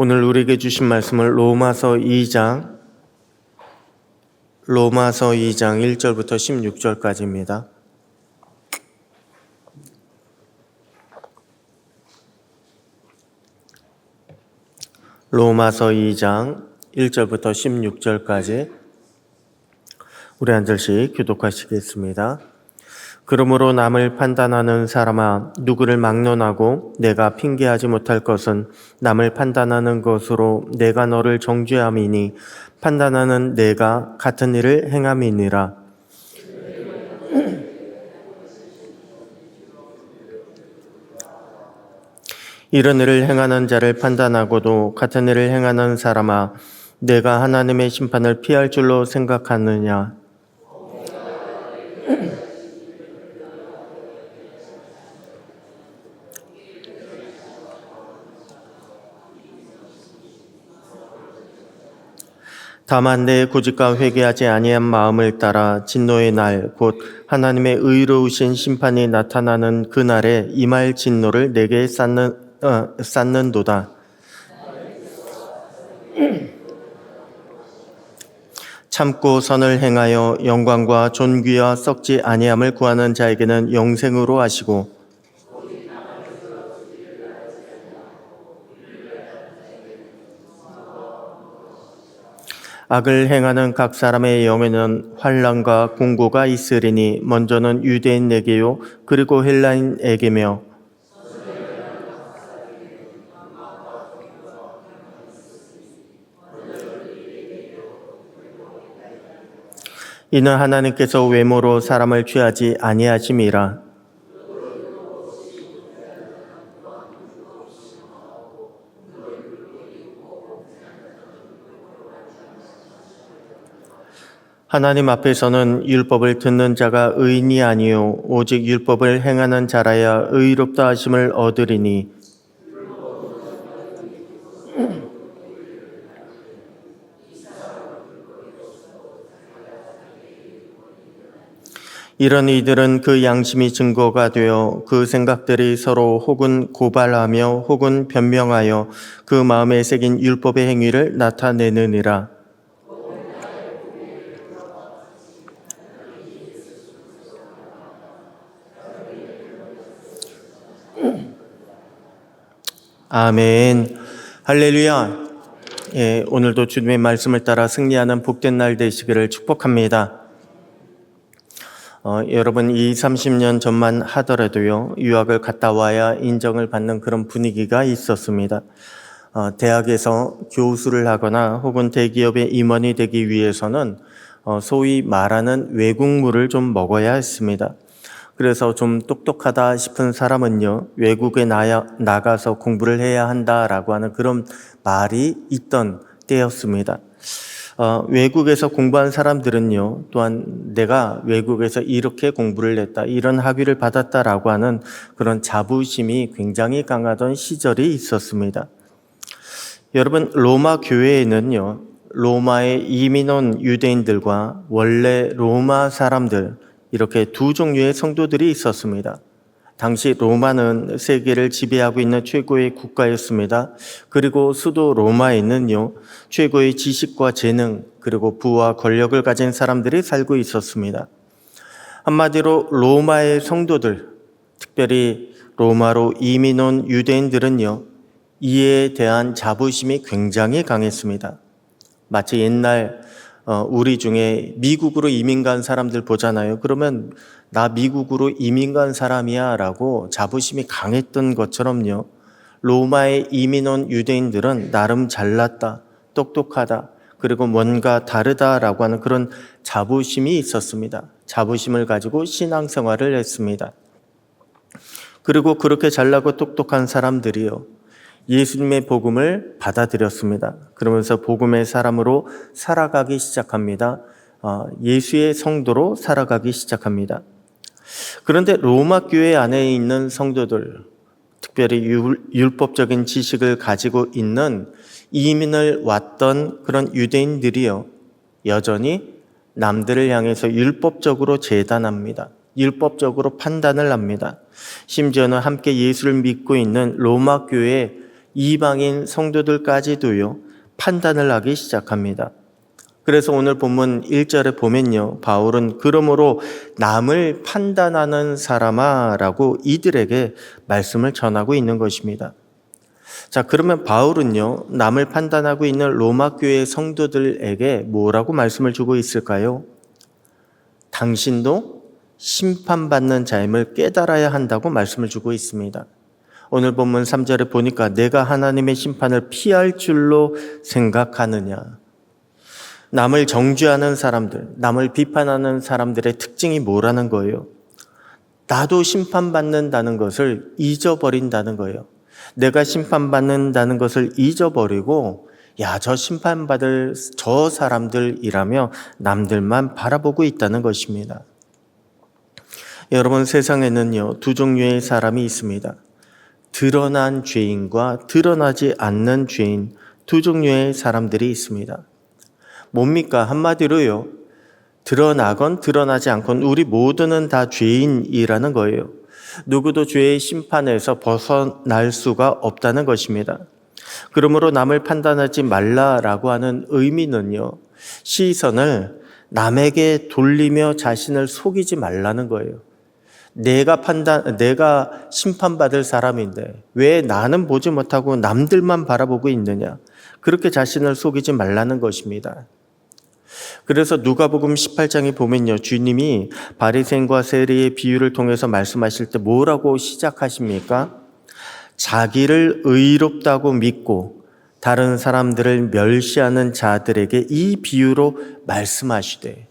오늘 우리에게 주신 말씀을 로마서 2장 로마서 2장 1절부터 16절까지입니다. 로마서 2장 1절부터 16절까지 우리 한 절씩 교독하시겠습니다. 그러므로 남을 판단하는 사람아 누구를 막론하고 내가 핑계하지 못할 것은 남을 판단하는 것으로 내가 너를 정죄함이니 판단하는 내가 같은 일을 행함이니라. 이런 일을 행하는 자를 판단하고도 같은 일을 행하는 사람아 내가 하나님의 심판을 피할 줄로 생각하느냐 다만 내 고집과 회개하지 아니한 마음을 따라 진노의 날 곧 하나님의 의로우신 심판이 나타나는 그 날에 임할 진노를 내게 쌓는 어, 쌓는도다. 참고 선을 행하여 영광과 존귀와 썩지 아니함을 구하는 자에게는 영생으로 하시고 악을 행하는 각 사람의 영에는 환란과 공고가 있으리니 먼저는 유대인에게요 그리고 헬라인에게며 이는 하나님께서 외모로 사람을 취하지 아니하심이라 하나님 앞에서는 율법을 듣는 자가 의인이 아니요 오직 율법을 행하는 자라야 의롭다 하심을 얻으리니 이런 이들은 그 양심이 증거가 되어 그 생각들이 서로 혹은 고발하며 혹은 변명하여 그 마음에 새긴 율법의 행위를 나타내느니라. 아멘. 할렐루야. 예, 오늘도 주님의 말씀을 따라 승리하는 복된 날 되시기를 축복합니다. 어, 여러분, 2, 30년 전만 하더라도요, 유학을 갔다 와야 인정을 받는 그런 분위기가 있었습니다. 어, 대학에서 교수를 하거나 혹은 대기업의 임원이 되기 위해서는 어, 소위 말하는 외국물을 좀 먹어야 했습니다. 그래서 좀 똑똑하다 싶은 사람은요, 외국에 나야, 나가서 공부를 해야 한다라고 하는 그런 말이 있던 때였습니다. 어, 외국에서 공부한 사람들은요, 또한 내가 외국에서 이렇게 공부를 했다, 이런 학위를 받았다라고 하는 그런 자부심이 굉장히 강하던 시절이 있었습니다. 여러분, 로마 교회에는요, 로마에 이민 온 유대인들과 원래 로마 사람들, 이렇게 두 종류의 성도들이 있었습니다. 당시 로마는 세계를 지배하고 있는 최고의 국가였습니다. 그리고 수도 로마에는요, 최고의 지식과 재능, 그리고 부와 권력을 가진 사람들이 살고 있었습니다. 한마디로 로마의 성도들, 특별히 로마로 이민 온 유대인들은요, 이에 대한 자부심이 굉장히 강했습니다. 마치 옛날 어, 우리 중에 미국으로 이민 간 사람들 보잖아요. 그러면 나 미국으로 이민 간 사람이야 라고 자부심이 강했던 것처럼요. 로마에 이민 온 유대인들은 나름 잘났다, 똑똑하다, 그리고 뭔가 다르다라고 하는 그런 자부심이 있었습니다. 자부심을 가지고 신앙생활을 했습니다. 그리고 그렇게 잘나고 똑똑한 사람들이요. 예수님의 복음을 받아들였습니다. 그러면서 복음의 사람으로 살아가기 시작합니다. 어, 예수의 성도로 살아가기 시작합니다. 그런데 로마 교회 안에 있는 성도들, 특별히 율법적인 지식을 가지고 있는 이민을 왔던 그런 유대인들이요, 여전히 남들을 향해서 율법적으로 재단합니다. 율법적으로 판단을 합니다. 심지어는 함께 예수를 믿고 있는 로마 교회 이방인 성도들까지도요, 판단을 하기 시작합니다. 그래서 오늘 본문 1절에 보면요, 바울은 그러므로 남을 판단하는 사람아 라고 이들에게 말씀을 전하고 있는 것입니다. 자, 그러면 바울은요, 남을 판단하고 있는 로마 교회 성도들에게 뭐라고 말씀을 주고 있을까요? 당신도 심판받는 자임을 깨달아야 한다고 말씀을 주고 있습니다. 오늘 본문 3절에 보니까 내가 하나님의 심판을 피할 줄로 생각하느냐. 남을 정죄하는 사람들, 남을 비판하는 사람들의 특징이 뭐라는 거예요? 나도 심판받는다는 것을 잊어버린다는 거예요. 내가 심판받는다는 것을 잊어버리고, 야, 저 심판받을 저 사람들이라며 남들만 바라보고 있다는 것입니다. 여러분, 세상에는요, 두 종류의 사람이 있습니다. 드러난 죄인과 드러나지 않는 죄인 두 종류의 사람들이 있습니다. 뭡니까? 한마디로요. 드러나건 드러나지 않건 우리 모두는 다 죄인이라는 거예요. 누구도 죄의 심판에서 벗어날 수가 없다는 것입니다. 그러므로 남을 판단하지 말라라고 하는 의미는요. 시선을 남에게 돌리며 자신을 속이지 말라는 거예요. 내가 판단, 내가 심판받을 사람인데 왜 나는 보지 못하고 남들만 바라보고 있느냐? 그렇게 자신을 속이지 말라는 것입니다. 그래서 누가복음 18장에 보면요. 주님이 바리새인과 세리의 비유를 통해서 말씀하실 때 뭐라고 시작하십니까? 자기를 의롭다고 믿고 다른 사람들을 멸시하는 자들에게 이 비유로 말씀하시되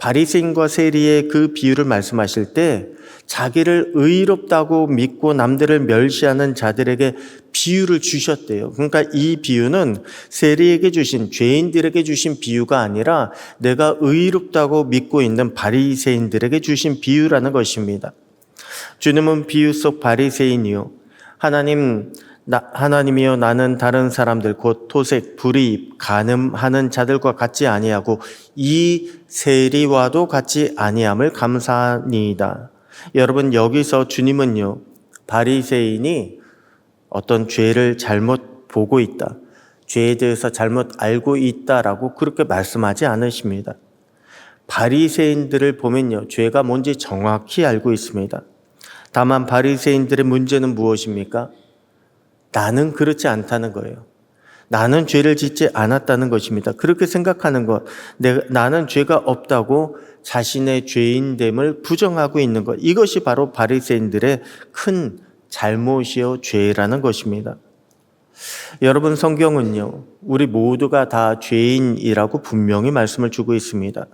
바리새인과 세리의 그 비유를 말씀하실 때 자기를 의롭다고 믿고 남들을 멸시하는 자들에게 비유를 주셨대요. 그러니까 이 비유는 세리에게 주신 죄인들에게 주신 비유가 아니라 내가 의롭다고 믿고 있는 바리새인들에게 주신 비유라는 것입니다. 주님은 비유 속 바리새인이요 하나님 나, 하나님이여 나는 다른 사람들 곧 토색, 불의, 간음하는 자들과 같지 아니하고 이 세리와도 같지 아니함을 감사하니이다. 여러분 여기서 주님은요 바리새인이 어떤 죄를 잘못 보고 있다. 죄에 대해서 잘못 알고 있다라고 그렇게 말씀하지 않으십니다. 바리새인들을 보면요 죄가 뭔지 정확히 알고 있습니다. 다만 바리새인들의 문제는 무엇입니까? 나는 그렇지 않다는 거예요. 나는 죄를 짓지 않았다는 것입니다. 그렇게 생각하는 것, 내가, 나는 죄가 없다고 자신의 죄인됨을 부정하고 있는 것, 이것이 바로 바리새인들의 큰 잘못이요 죄라는 것입니다. 여러분 성경은요, 우리 모두가 다 죄인이라고 분명히 말씀을 주고 있습니다.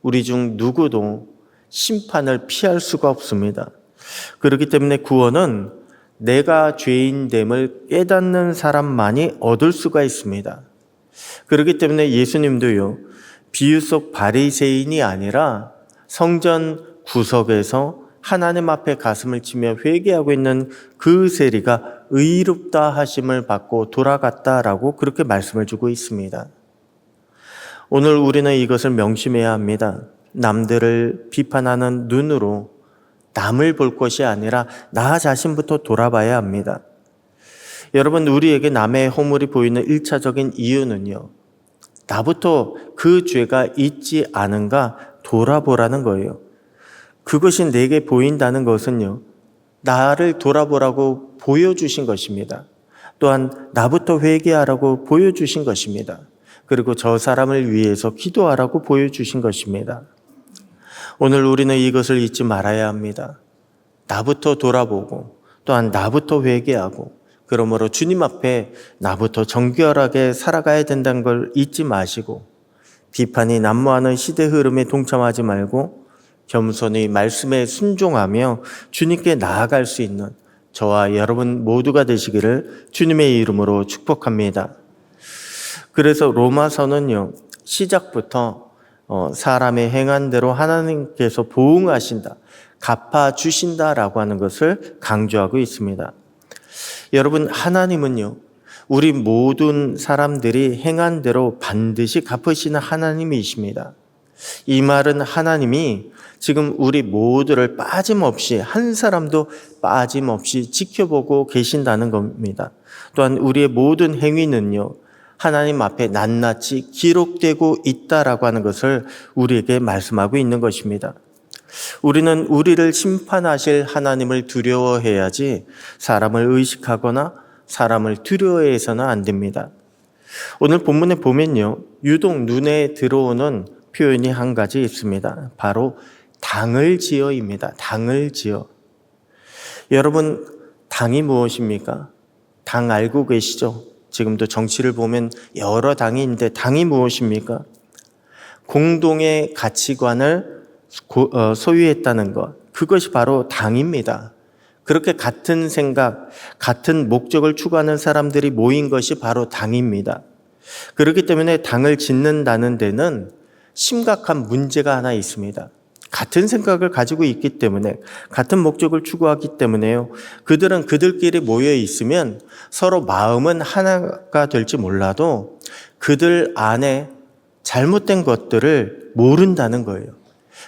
우리 중 누구도 심판을 피할 수가 없습니다. 그렇기 때문에 구원은 내가 죄인됨을 깨닫는 사람만이 얻을 수가 있습니다. 그렇기 때문에 예수님도요, 비유 속 바리새인이 아니라 성전 구석에서 하나님 앞에 가슴을 치며 회개하고 있는 그 세리가 의롭다 하심을 받고 돌아갔다라고 그렇게 말씀을 주고 있습니다. 오늘 우리는 이것을 명심해야 합니다. 남들을 비판하는 눈으로 남을 볼 것이 아니라 나 자신부터 돌아봐야 합니다. 여러분, 우리에게 남의 허물이 보이는 일차적인 이유는요. 나부터 그 죄가 있지 않은가 돌아보라는 거예요. 그것이 내게 보인다는 것은요. 나를 돌아보라고 보여주신 것입니다. 또한 나부터 회개하라고 보여주신 것입니다. 그리고 저 사람을 위해서 기도하라고 보여주신 것입니다. 오늘 우리는 이것을 잊지 말아야 합니다. 나부터 돌아보고 또한 나부터 회개하고 그러므로 주님 앞에 나부터 정결하게 살아가야 된다는 걸 잊지 마시고 비판이 난무하는 시대 흐름에 동참하지 말고 겸손히 말씀에 순종하며 주님께 나아갈 수 있는 저와 여러분 모두가 되시기를 주님의 이름으로 축복합니다. 그래서 로마서는요, 시작부터 어, 사람의 행한 대로 하나님께서 보응하신다, 갚아 주신다라고 하는 것을 강조하고 있습니다. 여러분, 하나님은요, 우리 모든 사람들이 행한 대로 반드시 갚으시는 하나님이십니다. 이 말은 하나님이 지금 우리 모두를 빠짐없이 한 사람도 빠짐없이 지켜보고 계신다는 겁니다. 또한 우리의 모든 행위는요. 하나님 앞에 낱낱이 기록되고 있다라고 하는 것을 우리에게 말씀하고 있는 것입니다. 우리는 우리를 심판하실 하나님을 두려워해야지 사람을 의식하거나 사람을 두려워해서는 안 됩니다. 오늘 본문에 보면요. 유독 눈에 들어오는 표현이 한 가지 있습니다. 바로 당을 지어입니다. 당을 지어. 여러분, 당이 무엇입니까? 당 알고 계시죠? 지금도 정치를 보면 여러 당이 있는데 당이 무엇입니까? 공동의 가치관을 고- 어, 소유했다는 것. 그것이 바로 당입니다. 그렇게 같은 생각, 같은 목적을 추구하는 사람들이 모인 것이 바로 당입니다. 그렇기 때문에 당을 짓는다는 데는 심각한 문제가 하나 있습니다. 같은 생각을 가지고 있기 때문에 같은 목적을 추구하기 때문에요. 그들은 그들끼리 모여 있으면 서로 마음은 하나가 될지 몰라도 그들 안에 잘못된 것들을 모른다는 거예요.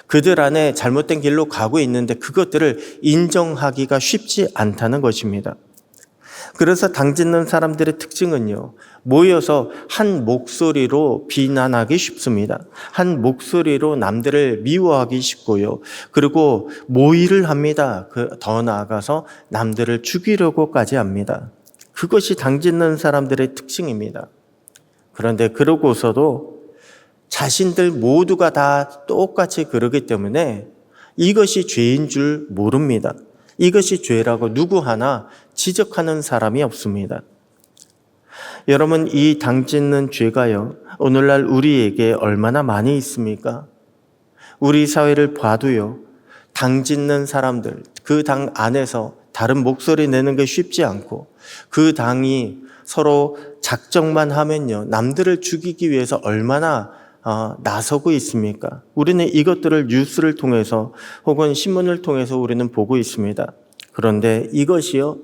그들 안에 잘못된 길로 가고 있는데 그것들을 인정하기가 쉽지 않다는 것입니다. 그래서 당 짓는 사람들의 특징은요, 모여서 한 목소리로 비난하기 쉽습니다. 한 목소리로 남들을 미워하기 쉽고요. 그리고 모의를 합니다. 그더 나아가서 남들을 죽이려고까지 합니다. 그것이 당 짓는 사람들의 특징입니다. 그런데 그러고서도 자신들 모두가 다 똑같이 그러기 때문에 이것이 죄인 줄 모릅니다. 이것이 죄라고 누구 하나 지적하는 사람이 없습니다. 여러분, 이 당 짓는 죄가요, 오늘날 우리에게 얼마나 많이 있습니까? 우리 사회를 봐도요, 당 짓는 사람들, 그 당 안에서 다른 목소리 내는 게 쉽지 않고, 그 당이 서로 작정만 하면요, 남들을 죽이기 위해서 얼마나 어, 나서고 있습니까? 우리는 이것들을 뉴스를 통해서 혹은 신문을 통해서 우리는 보고 있습니다. 그런데 이것이요,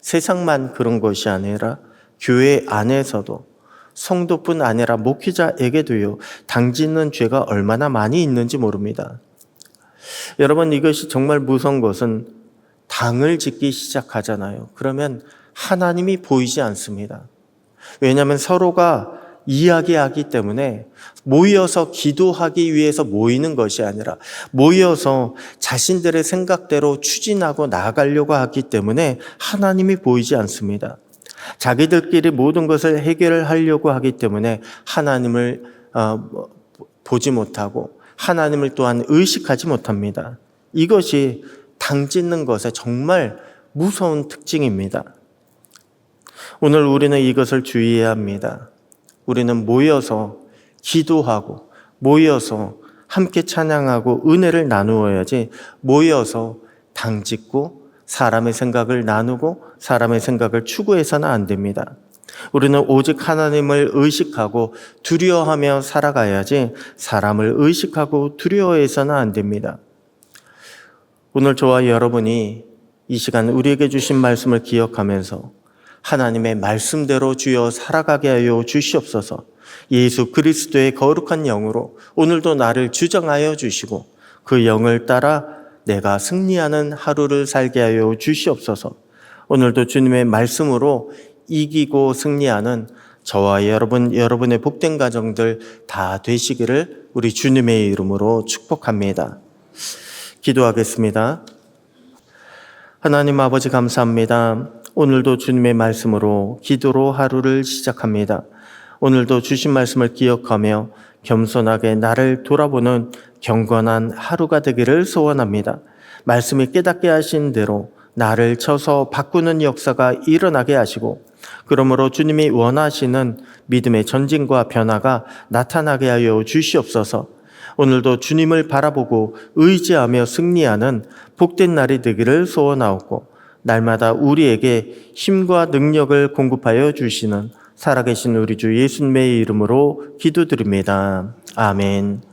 세상만 그런 것이 아니라 교회 안에서도 성도뿐 아니라 목회자에게도요, 당짓는 죄가 얼마나 많이 있는지 모릅니다. 여러분, 이것이 정말 무서운 것은 당을 짓기 시작하잖아요. 그러면 하나님이 보이지 않습니다. 왜냐하면 서로가 이야기하기 때문에 모여서 기도하기 위해서 모이는 것이 아니라 모여서 자신들의 생각대로 추진하고 나아가려고 하기 때문에 하나님이 보이지 않습니다. 자기들끼리 모든 것을 해결을 하려고 하기 때문에 하나님을 어, 보지 못하고 하나님을 또한 의식하지 못합니다. 이것이 당 짓는 것의 정말 무서운 특징입니다. 오늘 우리는 이것을 주의해야 합니다. 우리는 모여서 기도하고 모여서 함께 찬양하고 은혜를 나누어야지 모여서 당 짓고 사람의 생각을 나누고 사람의 생각을 추구해서는 안 됩니다. 우리는 오직 하나님을 의식하고 두려워하며 살아가야지 사람을 의식하고 두려워해서는 안 됩니다. 오늘 저와 여러분이 이 시간 우리에게 주신 말씀을 기억하면서 하나님의 말씀대로 주여 살아가게 하여 주시옵소서. 예수 그리스도의 거룩한 영으로 오늘도 나를 주정하여 주시고 그 영을 따라 내가 승리하는 하루를 살게 하여 주시옵소서. 오늘도 주님의 말씀으로 이기고 승리하는 저와 여러분, 여러분의 복된 가정들 다 되시기를 우리 주님의 이름으로 축복합니다. 기도하겠습니다. 하나님 아버지 감사합니다. 오늘도 주님의 말씀으로 기도로 하루를 시작합니다. 오늘도 주신 말씀을 기억하며 겸손하게 나를 돌아보는 경건한 하루가 되기를 소원합니다. 말씀이 깨닫게 하신 대로 나를 쳐서 바꾸는 역사가 일어나게 하시고 그러므로 주님이 원하시는 믿음의 전진과 변화가 나타나게 하여 주시옵소서. 오늘도 주님을 바라보고 의지하며 승리하는 복된 날이 되기를 소원하옵고 날마다 우리에게 힘과 능력을 공급하여 주시는 살아계신 우리 주 예수님의 이름으로 기도드립니다. 아멘.